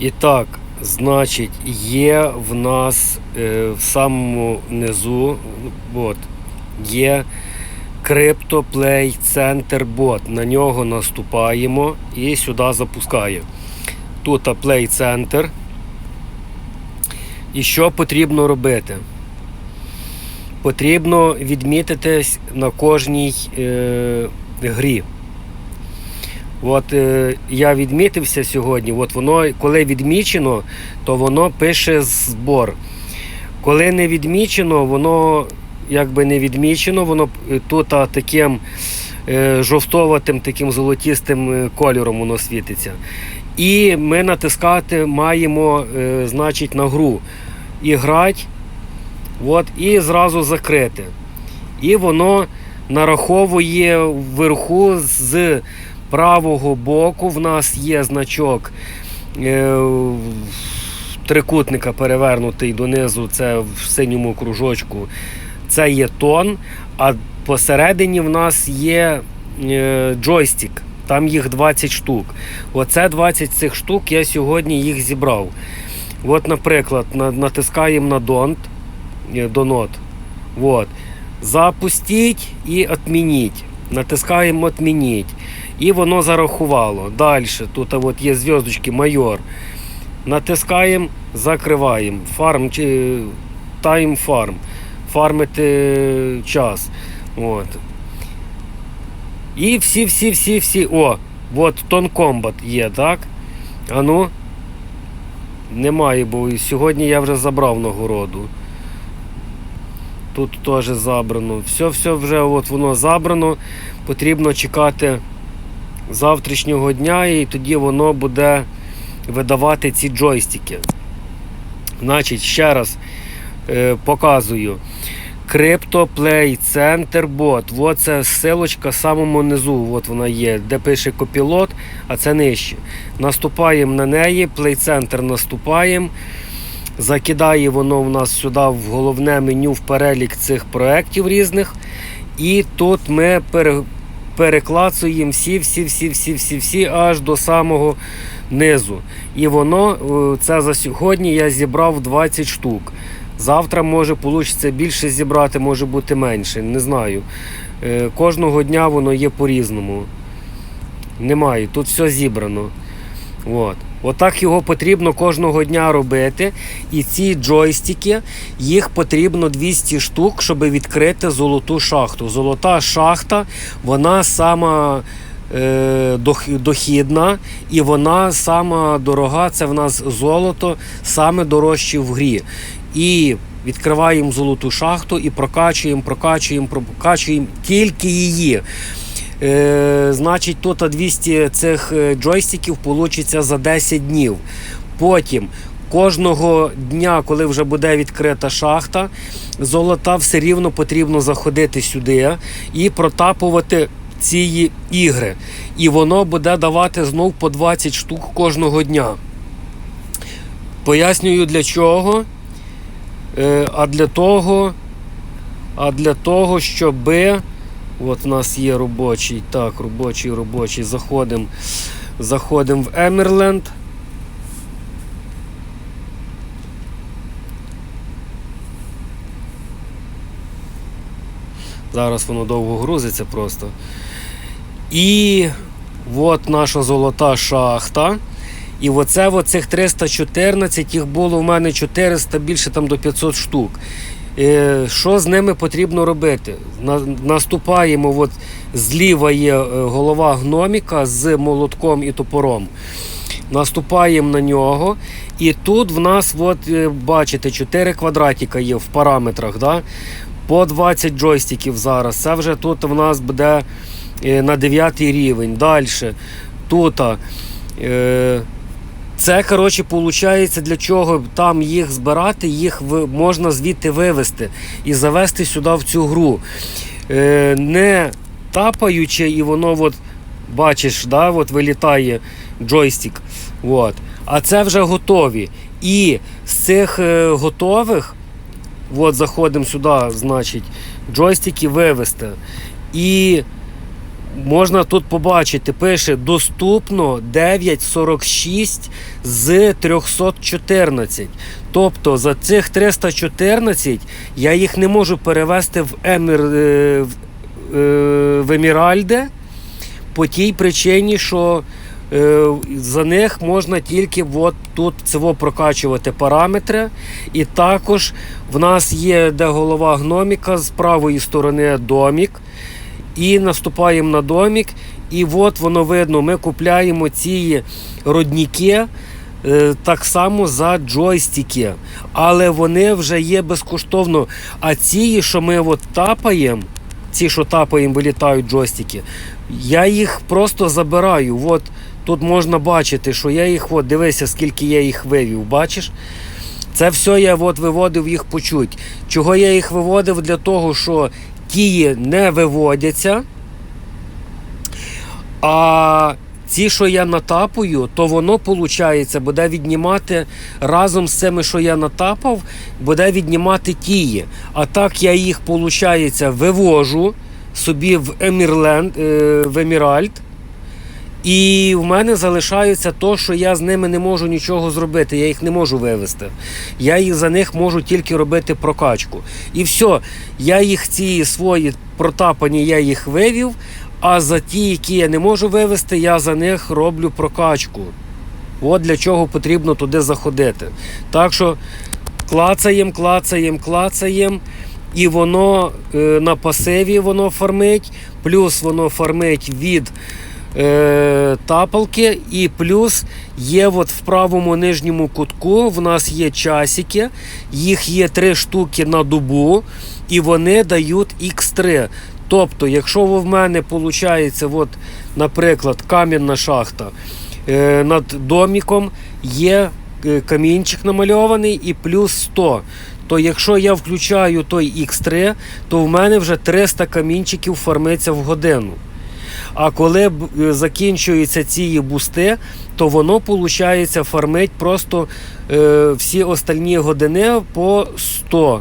І так, значить, є в нас е, в самому низу от, є CryptoPlay Center Bot. На нього наступаємо і сюди запускає. Тут Play Center. І що потрібно робити? Потрібно відмітитись на кожній е, грі. От е, я відмітився сьогодні. От воно, коли відмічено, то воно пише збор. Коли не відмічено, воно якби не відмічено, воно е, тут таким е, жовтоватим, таким золотістим е, кольором воно світиться. І ми натискати маємо, е, значить, на гру. І грати, от, і зразу закрити. І воно нараховує вверху з правого боку. В нас є значок е, трикутника перевернутий донизу, це в синьому кружочку. Це є тон, а посередині в нас є е, джойстик. Там їх 20 штук. Оце 20 цих штук я сьогодні їх зібрав. От, наприклад, на- натискаємо на Don't, е, Donot. Вот. Запустіть і відмініть. Натискаємо відмініть. І воно зарахувало. Далі. Тут от є зв'язочки майор. Натискаємо, закриваємо. Фарм чи тайм фарм. Фармити час. От. І всі, всі, всі, всі. О, от Тон Комбат є, так? А ну. Немає, бо сьогодні я вже забрав нагороду. Тут теж забрано. Все, все вже от воно забрано. Потрібно чекати завтрашнього дня, і тоді воно буде видавати ці джойстики. Значить, ще раз е, показую. CryptoPlay Center Bot. От це силочка в самому низу. От вона є, де пише копілот, а це нижче. Наступаємо на неї, Play Center наступаємо. Закидає воно в нас сюди в головне меню в перелік цих проєктів різних. І тут ми пере, переклацуємо всі, всі, всі, всі, всі, всі аж до самого низу. І воно, е, це за сьогодні я зібрав 20 штук. Завтра може вийде більше зібрати, може бути менше. Не знаю. Е, Кожного дня воно є по-різному. Немає, тут все зібрано. От. Отак його потрібно кожного дня робити. І ці джойстики, їх потрібно 200 штук, щоб відкрити золоту шахту. Золота шахта, вона сама е, дохідна і вона сама дорога. Це в нас золото, саме дорожче в грі. І відкриваємо золоту шахту і прокачуємо, прокачуємо, прокачуємо тільки її. Е, значить, тут 200 цих е, джойстиків получиться за 10 днів. Потім кожного дня, коли вже буде відкрита шахта, золота все рівно потрібно заходити сюди і протапувати ці ігри. І воно буде давати знов по 20 штук кожного дня. Пояснюю для чого. Е, а для того, а для того, щоби. От у нас є робочий. Так, робочий, робочий. Заходимо заходим в Емерленд. Зараз воно довго грузиться просто. І от наша золота шахта. І оце от цих 314, їх було в мене 400, більше там до 500 штук. Е, Що з ними потрібно робити? Наступаємо, от зліва є е, голова гноміка з молотком і топором. Наступаємо на нього. І тут в нас, от, е, бачите, 4 квадратика є в параметрах. Да? По 20 джойстиків зараз. Це вже тут в нас буде на 9 рівень. Далі. Тут. Це, коротше, виходить, для чого там їх збирати, їх можна звідти вивезти і завести сюди в цю гру. Е, не тапаючи, і воно, от, бачиш, да, от вилітає джойстик. От. А це вже готові. І з цих е, готових, от заходимо сюди, значить, джойстики вивезти. І Можна тут побачити, пише доступно 9,46 з 314. Тобто за цих 314 я їх не можу перевести в, Емір, е, в, е, в Еміральде по тій причині, що е, за них можна тільки от тут цього прокачувати параметри. І також в нас є де голова гноміка з правої сторони домік. І наступаємо на домік, і от воно видно, ми купляємо ці родніки е, так само за джойстики. Але вони вже є безкоштовно. А ці, що ми от тапаємо, ці, що тапаємо, вилітають джойстики, я їх просто забираю. От тут можна бачити, що я їх, от дивися, скільки я їх вивів. Бачиш? Це все я от виводив їх почуть. Чого я їх виводив? Для того, що ті не виводяться. А ці, що я натапую, то воно виходить, буде віднімати разом з цими, що я натапав, буде віднімати тії. А так я їх, виходить, вивожу собі в Емірленд, е, в Еміральд. І в мене залишається то, що я з ними не можу нічого зробити. Я їх не можу вивести. Я їх за них можу тільки робити прокачку. І все, я їх ці свої протапані, я їх вивів. А за ті, які я не можу вивести, я за них роблю прокачку. От для чого потрібно туди заходити. Так що клацаєм, клацаєм, клацаєм. І воно е, на пасиві воно фармить, плюс воно фармить від е, тапалки, і плюс є от в правому нижньому кутку. В нас є часики, їх є три штуки на добу, і вони дають Х3. Тобто, якщо в мене виходить, от, наприклад, кам'яна шахта е, над доміком є е, камінчик намальований і плюс 100. То якщо я включаю той X3, то в мене вже 300 камінчиків фармиться в годину. А коли е, закінчуються ці бусти, то воно виходить фармить просто е, всі остальні години по 100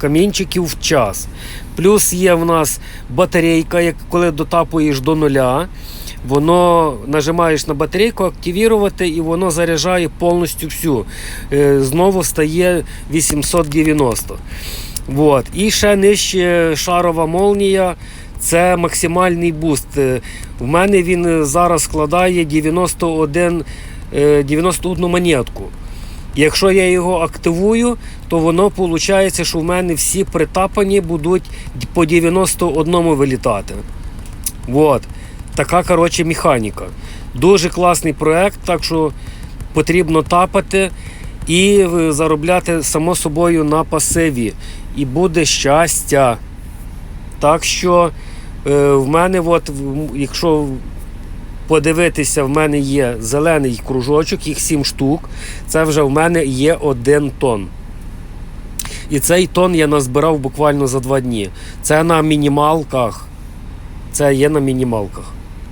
камінчиків в час. Плюс є в нас батарейка, як коли дотапуєш до нуля, воно нажимаєш на батарейку, активірувати, і воно заряджає повністю всю. Е, Знову стає 890. Вот. І ще нижче шарова молнія. Це максимальний буст. Е, В мене він зараз складає 91, е, 91 монетку. Якщо я його активую, то воно виходить, що в мене всі притапані будуть по 91 вилітати. Вот. Така коротше, механіка. Дуже класний проект, так що потрібно тапати і е, заробляти само собою на пасиві. І буде щастя. Так що е, в мене, от, якщо подивитися, в мене є зелений кружочок, їх 7 штук. Це вже в мене є один тон. І цей тон я назбирав буквально за два дні. Це на мінімалках. Це є на мінімалках.